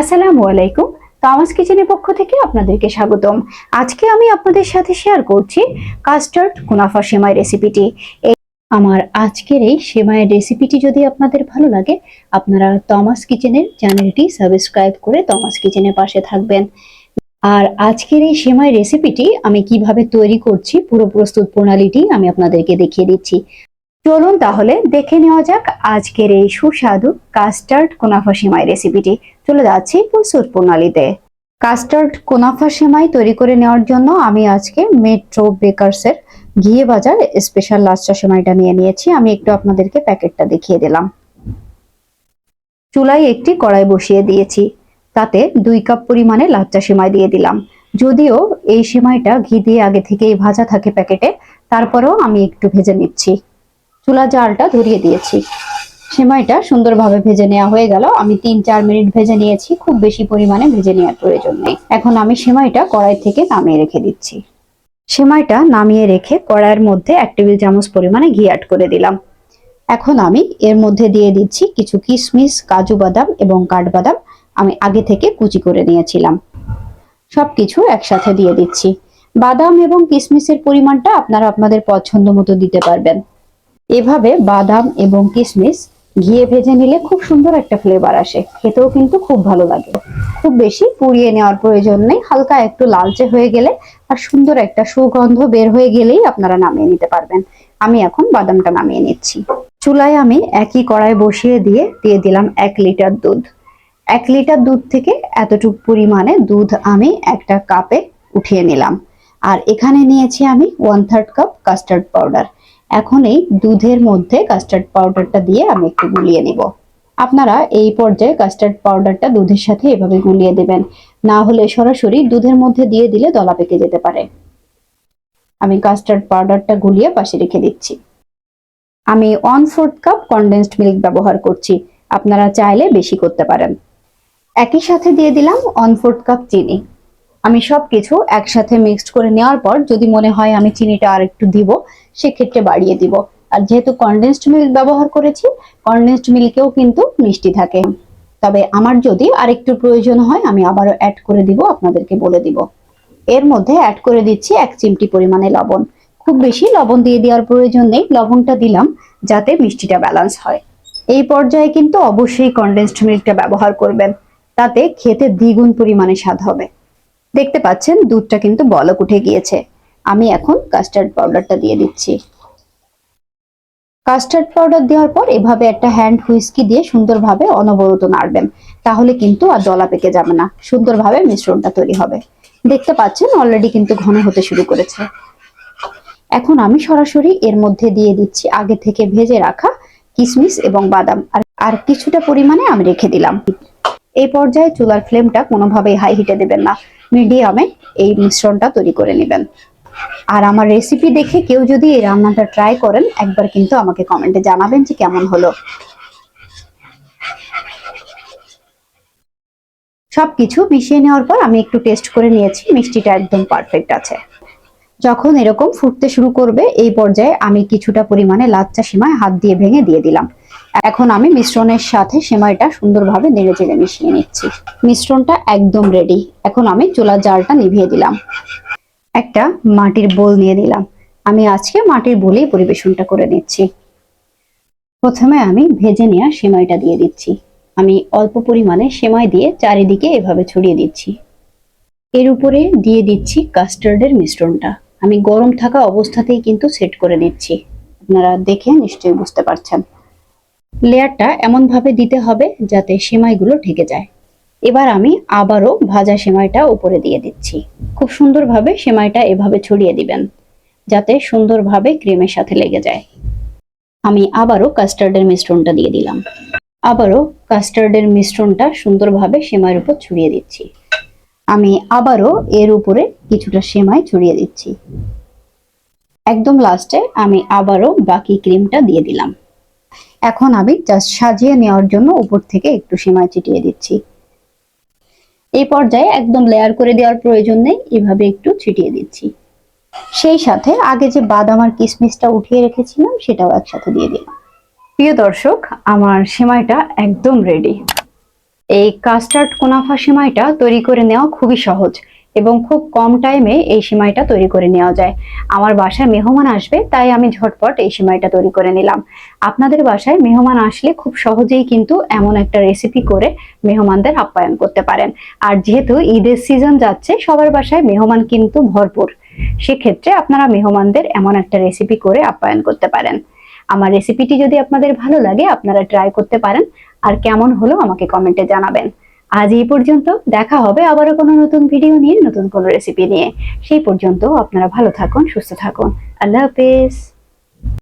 আসসালামু আলাইকুম। তামাস কিচেনের পক্ষ থেকে আপনাদেরকে স্বাগতম। আজকে আমি আপনাদের সাথে শেয়ার করছি কাস্টার্ড কুনাফা সেমাই রেসিপিটি। আমার আজকের এই সেমাইয়ের রেসিপিটি যদি আপনাদের ভালো লাগে, আপনারা তমাস কিচেনের চ্যানেলটি সাবস্ক্রাইব করে তমাস কিচেনের পাশে থাকবেন। আর আজকের এই সেমাই রেসিপিটি আমি কীভাবে তৈরি করছি, পুরো প্রস্তুত প্রণালীটি আমি আপনাদেরকে দেখিয়ে দিচ্ছি। চলুন তাহলে দেখে নেওয়া যাক আজকের এই সুস্বাদু কাস্টার্ড কোনাফা সেমাই রেসিপিটি চলে যাচ্ছি প্রস্তুত প্রণালীতে। কাস্টার্ড কোনাফা সেমাই তৈরি করে নেওয়ার জন্য আমি আজকে মেট্রো বেকারসের ঘিয়ে বাজার স্পেশাল লাচ্চা সেমাইটা নিয়ে নিয়েছি। আমি একটু আপনাদেরকে প্যাকেটটা দেখিয়ে দিলাম। চুলায় একটি কড়াই বসিয়ে দিয়েছি। তাতে দুই কাপ পরিমাণে লাচ্চা সেমাই দিয়ে দিলাম। যদিও এই সেমাইটা ঘি দিয়ে আগে থেকেই ভাজা থাকে প্যাকেটে, তারপরেও আমি একটু ভেজে নিচ্ছি। চুলা জালটা ধরিয়ে দিয়েছি। সেমাইটা সুন্দরভাবে ভেজে নেওয়া হয়ে গেল। আমি তিন চার মিনিট ভেজে নিয়েছি। খুব বেশি পরিমাণে ভেজে নেওয়ার প্রয়োজন নেই। এখন আমি সেমাইটা কড়াই থেকে নামিয়ে রেখে দিচ্ছি। সেমাইটা নামিয়ে রেখে কড়াইয়ের মধ্যে এক টেবিল চামচ পরিমাণে ঘি অ্যাড করে দিলাম। এখন আমি এর মধ্যে দিয়ে দিচ্ছি কিছু কিশমিশ, কাজু বাদাম এবং কাঠবাদাম। আমি আগে থেকে কুচি করে নিয়েছিলাম। সবকিছু একসাথে দিয়ে দিচ্ছি। বাদাম এবং কিশমিশের পরিমাণটা আপনারা আপনাদের পছন্দ মতো দিতে পারবেন। এভাবে বাদাম এবং কিশমিশ ঘিয়ে ভেজে নিলে খুব সুন্দর একটা ফ্লেভার আসে। খেতেও কিন্তু খুব ভালো লাগে। খুব বেশি পুড়িয়ে নেওয়ার প্রয়োজন নেই, হালকা একটু লালচে হয়ে গেলে আর সুন্দর একটা সুগন্ধ বের হয়ে গেলেই আপনারা নামিয়ে নিতে পারবেন। আমি এখন বাদামটা নামিয়ে নিচ্ছি। চুলায় আমি একই কড়াই বসিয়ে দিয়ে দিয়ে দিলাম এক লিটার দুধ। এক লিটার দুধ থেকে এতটুকু পরিমাণে দুধ আমি একটা কাপে উঠিয়ে নিলাম। আর এখানে নিয়েছি আমি one third cup custard powder এখন এই দুধের মধ্যে কাস্টার্ড পাউডারটা দিয়ে আমি একটু গুলিয়ে নিব। আপনারা এই পর্যায়ে কাস্টার্ড পাউডারটা দুধের সাথে এভাবে গুলিয়ে দেবেন। না হলে সরাসরি দুধের মধ্যে দিয়ে দিলে দলা পেকে যেতে পারে। আমি কাস্টার্ড পাউডারটা গুলিয়ে পাশে রেখে দিচ্ছি। আমি one fourth cup condensed milk ব্যবহার করছি। আপনারা চাইলে বেশি করতে পারেন। একই সাথে দিয়ে দিলাম ওয়ান ফোর্থ কাপ চিনি। আমি সবকিছু একসাথে মিক্সড করে নেওয়ার পর যদি মনে হয় আমি চিনিটা আর একটু দিব, সেক্ষেত্রে বাড়িয়ে দিব। আর যেহেতু কনডেন্সড মিল্ক ব্যবহার করেছি কনডেন্সড মিল্কেও কিন্তু মিষ্টি থাকে। তবে আমার যদি আরেকটু প্রয়োজন হয়, আমি আবারও অ্যাড করে দিব, আপনাদেরকে বলে দিব। এর মধ্যে অ্যাড করে দিচ্ছি এক চিমটি পরিমাণে লবণ। খুব বেশি লবণ দিয়ে দেওয়ার প্রয়োজন নেই, লবণটা দিলাম যাতে মিষ্টিটা ব্যালেন্স হয়। এই পর্যায়ে কিন্তু অবশ্যই কনডেন্সড মিল্কটা ব্যবহার করবেন। তাতে খেতে দ্বিগুণ পরিমাণে স্বাদ হবে। দেখতে পাচ্ছেন, দুধটা কিন্তু বলক উঠে গিয়েছে। আমি এখন কাস্টার্ড পাউডারটা দিয়ে দিচ্ছি। কাস্টার্ড পাউডার দেওয়ার পর এভাবে একটা হ্যান্ড হুইস্কি দিয়ে সুন্দরভাবে অনবরত নাড়বেন। তাহলে কিন্তু আর দলা পেকে যাবে না। সুন্দরভাবে মিশ্রণটা তৈরি হবে। দেখতে পাচ্ছেন অলরেডি কিন্তু ঘন হতে শুরু করেছে। এখন আমি সরাসরি এর মধ্যে দিয়ে দিচ্ছি আগে থেকে ভেজে রাখা কিশমিশ এবং বাদাম। আর আর কিছুটা পরিমাণে আমি রেখে দিলাম। এই পর্যায়ে চুলার ফ্লেমটা কোনোভাবেই হাই হিটে দেবেন না। মিডিয়ামে এই মিশ্রণটা তৈরি করে নেবেন। আর আমার রেসিপি দেখে কেউ যদি এই রান্নাটা ট্রাই করেন, একবার কিন্তু আমাকে কমেন্টে জানাবেন যে কেমন হলো। সবকিছু মিশিয়ে নেওয়ার পর আমি একটু টেস্ট করে নিয়েছি, মিষ্টিটা একদম পারফেক্ট আছে। যখন এরকম ফুটতে শুরু করবে, এই পর্যায়ে আমি কিছুটা পরিমাণে লাচ্চা সীমায় হাত দিয়ে ভেঙে দিয়ে দিলাম। এখন আমি মিশ্রণের সাথে সেমাইটা সুন্দরভাবে নেড়ে চেড়ে মিশিয়ে নিচ্ছি। মিশ্রণটা একদম রেডি এখন আমি চুলার জালটা নিভিয়ে দিলাম। একটা মাটির বোল নিয়ে দিলাম আমি আজকে মাটির বোলেই পরিবেশনটা করে নিচ্ছি। প্রথমে আমি ভেজে নেওয়া সেমাইটা দিয়ে দিচ্ছি। আমি অল্প পরিমাণে সেমাই দিয়ে চারিদিকে এভাবে ছড়িয়ে দিচ্ছি। এর উপরে দিয়ে দিচ্ছি কাস্টার্ডের মিশ্রণটা। আমি গরম থাকা অবস্থাতেই কিন্তু সেট করে দিচ্ছি আপনারা দেখে নিশ্চয়ই বুঝতে পারছেন। লেয়ারটা এমনভাবে দিতে হবে যাতে সেমাইগুলো ঢেকে যায়। এবার আমি আবারও ভাজা সেমাইটা উপরে দিয়ে দিচ্ছি। খুব সুন্দরভাবে সেমাইটা এভাবে ছড়িয়ে দিবেন, যাতে সুন্দরভাবে ক্রিমের সাথে লেগে যায়। আমি আবারও কাস্টার্ডের মিশ্রণটা দিয়ে দিলাম। আবারও কাস্টার্ডের মিশ্রণটা সুন্দরভাবে সেমাইয়ের উপর ছড়িয়ে দিচ্ছি। আমি আবারও এর উপরে কিছুটা সেমাই ছড়িয়ে দিচ্ছি। একদম লাস্টে আমি আবারও বাকি ক্রিমটা দিয়ে দিলাম। এখন আমি জাস্ট সাজিয়ে নেওয়ার জন্য উপর থেকে একটু সেমাই ছিটিয়ে দিচ্ছি। এই পর্যায়ে একদম লেয়ার করে দেওয়ার প্রয়োজন নেই, এভাবে একটু ছিটিয়ে দিচ্ছি। সেই সাথে আগে যে বাদাম আর কিশমিশটা উঠিয়ে রেখেছিলাম, সেটাও একসাথে দিয়ে দিলাম। প্রিয় দর্শক, আমার সেমাইটা একদম রেডি এই কাস্টার্ড কোনাফা সেমাইটা তৈরি করে নেওয়া খুবই সহজ। এবং খুব কম টাইমে এই সেমাইটা তৈরি করে নেওয়া যায়। আমার বাসায় মেহমান আসবে, তাই আমি ঝটপট এই সেমাইটা তৈরি করে নিলাম। আপনাদের বাসায় মেহমান আসলে খুব সহজেই কিন্তু এমন একটা রেসিপি করে মেহমানদের আপ্যায়ন করতে পারেন। আর যেহেতু ঈদের সিজন যাচ্ছে, সবার বাসায় মেহমান কিন্তু ভরপুর। সেক্ষেত্রে আপনারা মেহমানদের এমন একটা রেসিপি করে আপ্যায়ন করতে পারেন। আমার রেসিপিটি যদি আপনাদের ভালো লাগে, আপনারা ট্রাই করতে পারেন। আর কেমন হলো আমাকে কমেন্টে জানাবেন। আজ এই পর্যন্ত। দেখা হবে আবারও কোনো নতুন ভিডিও নিয়ে, নতুন কোনো রেসিপি নিয়ে। সেই পর্যন্ত আপনারা ভালো থাকুন, সুস্থ থাকুন। আল্লাহ হাফেজ।